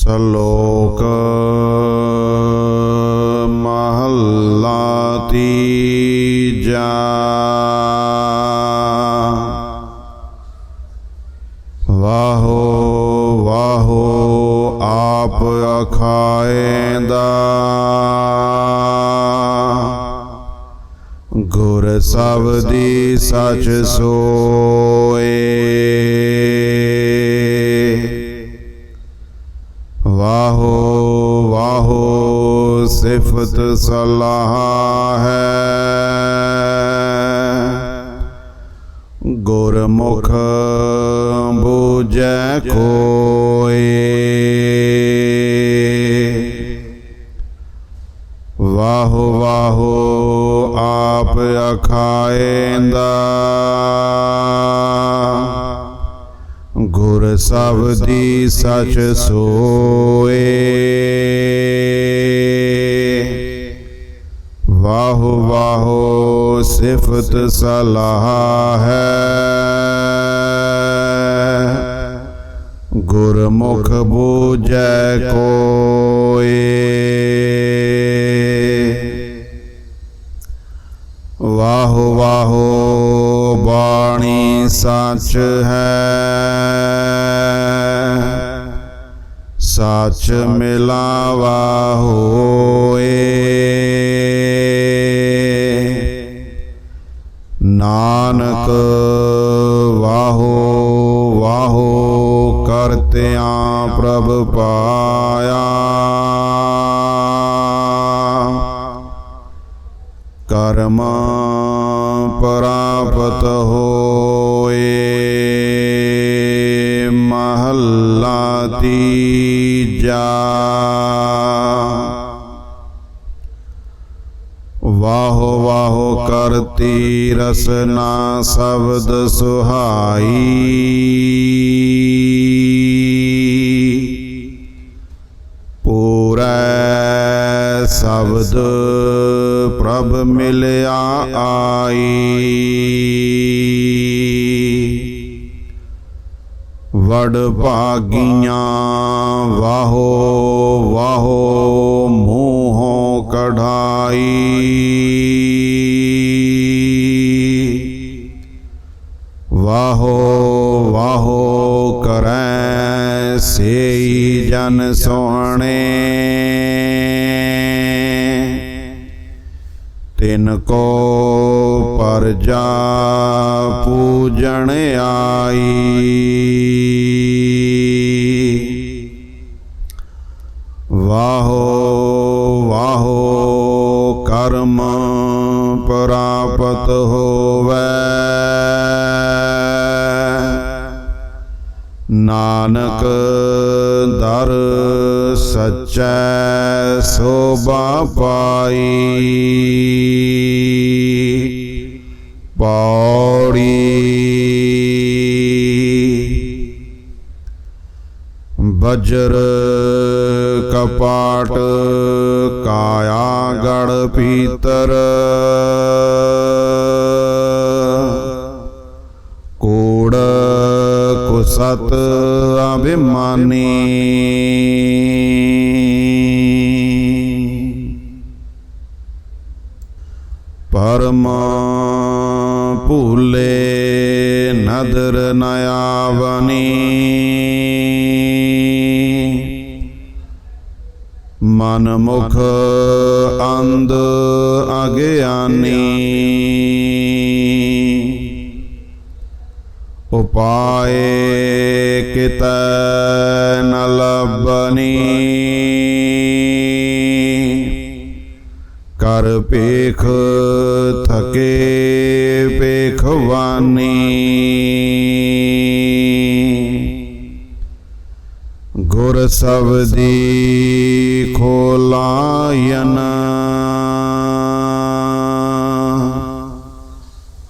ਸ਼ਲੋਕ ਮਹੱਲਾ ਤੀਜਾ ਵਾਹੋ ਵਾਹੋ ਆਪ ਅਖਾਏਂਦਾ। ਗੁਰ ਸਬਦੀ ਸਚ ਸੋਏ। ਸਿਫਤ ਸਲਾਹ ਹੈ। ਗੁਰਮੁਖ ਬੂਝੈ ਕੋਏ ਵਾਹੋ ਵਾਹੋ ਆਪ ਅਖਾਏਂਦਾ ਗੁਰ ਸਬਦੀ ਸਚ ਸੋਏ ਵਾਹੋ ਵਾਹੋ ਸਿਫਤ ਸਲਾਹ ਹੈ। ਗੁਰਮੁਖ ਬੂਝੈ ਕੋਏ। ਵਾਹੋ ਵਾਹੋ ਬਾਣੀ ਸੱਚ ਹੈ। ਸੱਚ ਮਿਲਾਵਾ ਹੋਏ। ਪ੍ਰਭ ਪਾਇਆ। ਕਰਮ ਪ੍ਰਾਪਤ ਹੋਏ ਮਹੱਲਾ ਤੀਜਾ। ਵਾਹੋ ਵਾਹੋ ਕਰਤੀ ਰਸਨਾ ਸ਼ਬਦ ਸੁਹਾਈ। ਸ਼ਬਦ ਪ੍ਰਭ ਮਿਲਿਆ ਆਈ। ਵਡ ਭਾਗੀਆਂ ਵਾਹੋ ਵਾਹੋ ਮੂੰਹੋਂ ਕਢਾਈ। ਵਾਹੋ ਵਾਹੋ ਕਰੈ ਸੇਈ ਜਨ ਸੋ ਤਿਨ ਕੋ ਪਰਜਾ ਪੂਜਣ ਆਈ। ਵਾਹੋ ਵਾਹੋ ਕਰਮ ਪ੍ਰਾਪਤ ਹੋਵੇ। ਨਾਨਕ ਦਰ ਸਚੈ ਸੋਭਾ ਪਾਈ। ਪੌੜੀ। ਬਜਰ ਕਪਾਟ ਕਾਇਆ ਗੜ ਪੀਤਰ। ਕੋੜ ਕੁਸਤ ਅਭਿਮਾਨੀ। ਪਰਮ ਭੂਲੇ ਨਦਰ ਨਆਵਨੀ ਮਨ ਮੁਖ ਅੰਧ ਅਗਿਆਨੀ। ਉਪਾਏ ਕਿਤੈ ਨ ਲਬਨੀ ਪੇਖ ਥਕੇ ਪੇਖਵਾਨੀ। ਗੁਰ ਸਬਦੀ ਖੋਲਾਇਨ।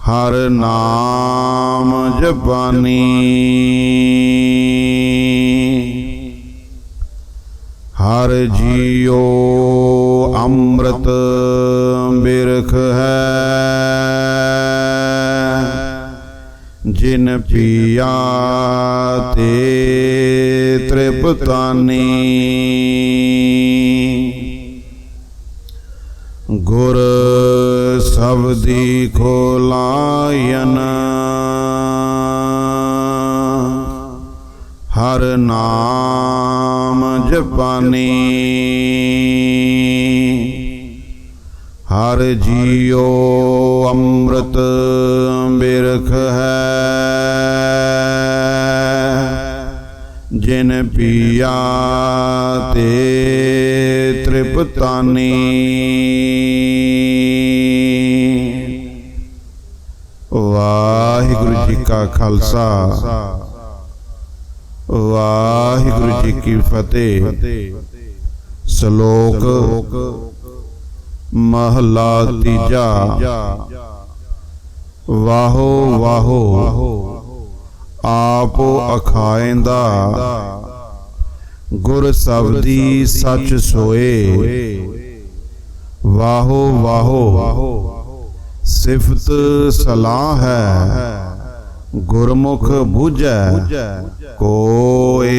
ਹਰ ਨਾਮ ਜਪਾਨੀ। ਹਰ ਜੀਉ ਅੰਮ੍ਰਿਤ ਬਿਰਖ ਹੈ। ਜਿਨ ਪੀਆ ਤੇ ਤ੍ਰਿਪਤਾਨੀ। ਗੁਰ ਸਬਦੀ ਖੋਲਾਇਨ। ਹਰ ਨਾਮ ਜਪਾਨੀ ਹਰ ਜੀਉ ਅੰਮ੍ਰਿਤ ਬਿਰਖ ਹੈ। ਜਿਨ ਪੀਆ ਤੇ ਤ੍ਰਿਪਤਾਨੀ। ਵਾਹਿਗੁਰੂ ਜੀ ਕਾ ਖਾਲਸਾ। ਵਾਹਿਗੁਰੂ ਜੀ ਕੀ ਫਤਿਹ। ਸ਼ਲੋਕ ਮਹਲਾ ਤੀਜਾ। ਵਾਹੋ ਵਾਹੋ, ਆਪੋ ਅਖਾਇਂਦਾ। ਗੁਰ ਸਬਦੀ ਸੱਚ ਸੋਏ। ਵਾਹੋ ਵਾਹੋ, ਸਿਫਤ ਸਲਾਹ ਹੈ। ਗੁਰਮੁਖ ਬੁਝੈ ਕੋਏ।